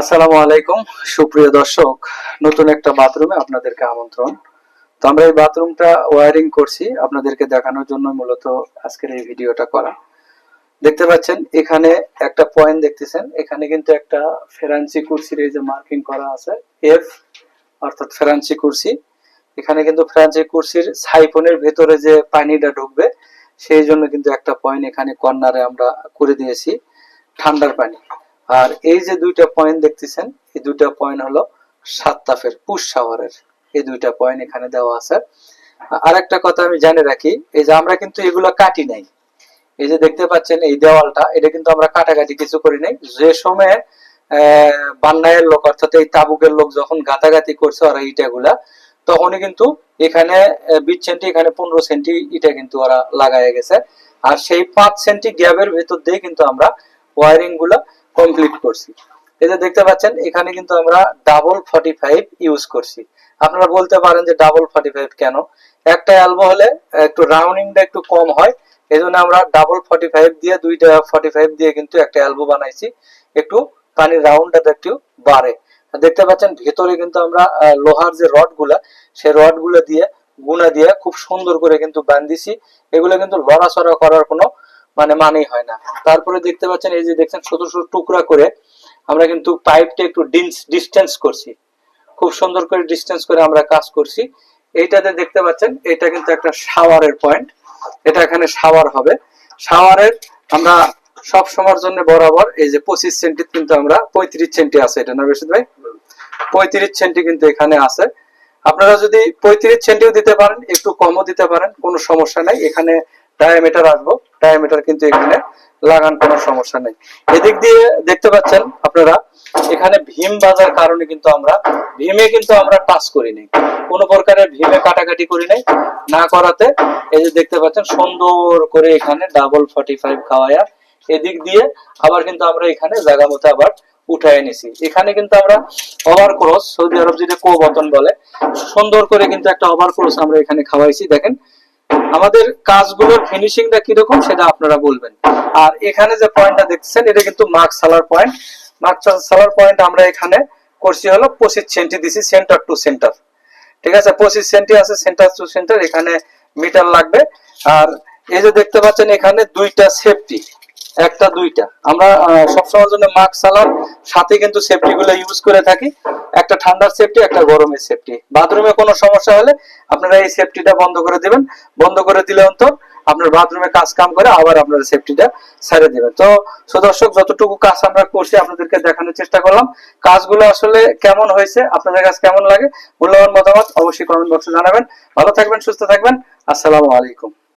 আসসালামু আলাইকুম, সুপ্রিয় দর্শক। নতুন একটা বাথরুমে আপনাদেরকে আমন্ত্রণ। তো আমরা এই বাথরুমটা ওয়ারিং করছি, আপনাদেরকে দেখানোর জন্য মূলত আজকের এই ভিডিওটা করা। দেখতে পাচ্ছেন, এখানে একটা পয়েন্ট দেখতেছেন, এখানে কিন্তু একটা ফেরান্সি কুর্সির এই যে মার্কিং করা আছে এফ অর্থাৎ ফেরান্সি কুর্সি। এখানে কিন্তু ফ্রান্সি কুর্সির সাইফনের ভেতরে যে পানিটা ঢুকবে, সেই জন্য কিন্তু একটা পয়েন্ট এখানে কর্নারে আমরা করে দিয়েছি, ঠান্ডার পানি। আর এই যে দুইটা পয়েন্ট দেখতেছেন, এই দুইটা পয়েন্ট হলো সাত তাপের পুশ শাওয়ারের এই দুইটা পয়েন্ট এখানে দেওয়া আছে। আর একটা কথা আমি জানি রাখি, এই যে আমরা কিন্তু এগুলো কাটি নাই। এই যে দেখতে পাচ্ছেন এই দেওয়ালটা, এটা কিন্তু আমরা কাটাকাটি কিছু করি নাই। যে সময়ে বান্নায়ের লোক, অর্থাৎ এই তাবুকের লোক যখন গাতাগাতি করছে ওরা ইটাগুলা, তখনই কিন্তু এখানে বিশ সেন্টি, এখানে পনেরো সেন্টি ইটা কিন্তু ওরা লাগায় গেছে। আর সেই পাঁচ সেন্টি গ্যাপের ভেতর দিয়ে কিন্তু আমরা ওয়ারিংগুলা কমপ্লিট করছি। এই যে দেখতে পাচ্ছেন, এখানে কিন্তু আমরা ডাবল ফর্টি ফাইভ ইউজ করছি। আপনারা বলতে পারেন যে ডাবল ফর্টি ফাইভ কেন? একটা অ্যালবো হলে একটু রাউন্ডিংটা একটু কম হয় এই জন্য আমরা ডাবল ফর্টি ফাইভ দিয়ে, দুইটা ফর্টি ফাইভ দিয়ে কিন্তু একটা অ্যালবো বানাইছি। একটু পানির রাউন্ডটা একটু বাড়ে। দেখতে পাচ্ছেন, ভেতরে কিন্তু আমরা লোহার যে রডগুলা সেই রডগুলা দিয়ে, গুনা দিয়ে খুব সুন্দর করে কিন্তু বান্ধিছি। এগুলো কিন্তু লড়াচড়া করার কোনো মানে মানেই হয় না। তারপরে দেখতে পাচ্ছেন, এই যে দেখছেন, ছোট ছোট টুকরা করে আমরা কিন্তু পাইপটা একটু ডিস্টেন্স করছি। খুব সুন্দর করে ডিস্টেন্স করে আমরা কাজ করছি। এইটাতে দেখতে পাচ্ছেন, এটা কিন্তু একটা শাওয়ারের পয়েন্ট এটা এখানে শাওয়ার হবে। শাওয়ারের আমরা সব সময়ের জন্য বরাবর এই যে পঁচিশ সেন্টি কিন্তু আমরা, পঁয়ত্রিশ সেন্টি আছে এটা না বেশি ভাই? পঁয়ত্রিশ সেন্টি কিন্তু এখানে আছে। আপনারা যদি পঁয়ত্রিশ সেন্টিও দিতে পারেন, একটু কমও দিতে পারেন, কোনো সমস্যা নাই। এখানে ডায়ামিটার আসব ডায়ামিটার কিন্তু এখানে লাগান কোনো সমস্যা নেই। এদিক দিয়ে দেখতে পাচ্ছেন আপনারা, এখানে ভীম বাজার কারণে কিন্তু আমরা, ভীমে কিন্তু আমরা টাচ করি নাই। কোনো প্রকারের ভীমে কাটাকাটি করি নাই। না করাতে এই যে দেখতে পাচ্ছেন, সুন্দর করে এখানে ডাবল ফর্টি ফাইভ খাওয়ায়া এদিক দিয়ে আবার কিন্তু আমরা এখানে জায়গা মতো আবার উঠায় নিছি। এখানে কিন্তু আমরা ওভার ক্রস সৌদি আরব যেটা কো বতন বলে, সুন্দর করে কিন্তু একটা ওভার ক্রস আমরা এখানে খাওয়াইছি। দেখেন আমাদের কাজগুলোর ফিনিশিংটা কীরকম সেটা আপনারা বলবেন। আর এখানে যে পয়েন্টটা দেখছেন, এটা কিন্তু মার্ক সালার পয়েন্ট মার্ক সালার পয়েন্ট আমরা এখানে করছি হলো পঁচিশ সেন্টি দিছি সেন্টার টু সেন্টার ঠিক আছে? পঁচিশ সেন্টি আছে সেন্টার টু সেন্টার এখানে মিটার লাগবে। আর এই যে দেখতে পাচ্ছেন, এখানে দুইটা সেফটি একটা, দুইটা। আমরা সবসময়ের জন্য মাস্ক সালার সাথে কিন্তু সেফটি গুলো ইউজ করে থাকি। একটা ঠান্ডার সেফটি একটা গরমের সেফটি বাথরুমে কোনো সমস্যা হলে আপনারা এই সেফটিটা বন্ধ করে দিবেন। বন্ধ করে দিলে অন্তর আপনার বাথরুমে কাজ কাম করে আবার আপনারা সেফটিটা ছেড়ে দিবেন। তো, সো দর্শক, যতটুকু কাজ আমরা করছি, আপনাদেরকে দেখানোর চেষ্টা করলাম। কাজগুলো আসলে কেমন হয়েছে, আপনাদের কাছে কেমন লাগে, মূল্যবান মতামত অবশ্যই কমেন্ট বক্সে জানাবেন। ভালো থাকবেন, সুস্থ থাকবেন। আসসালামু আলাইকুম।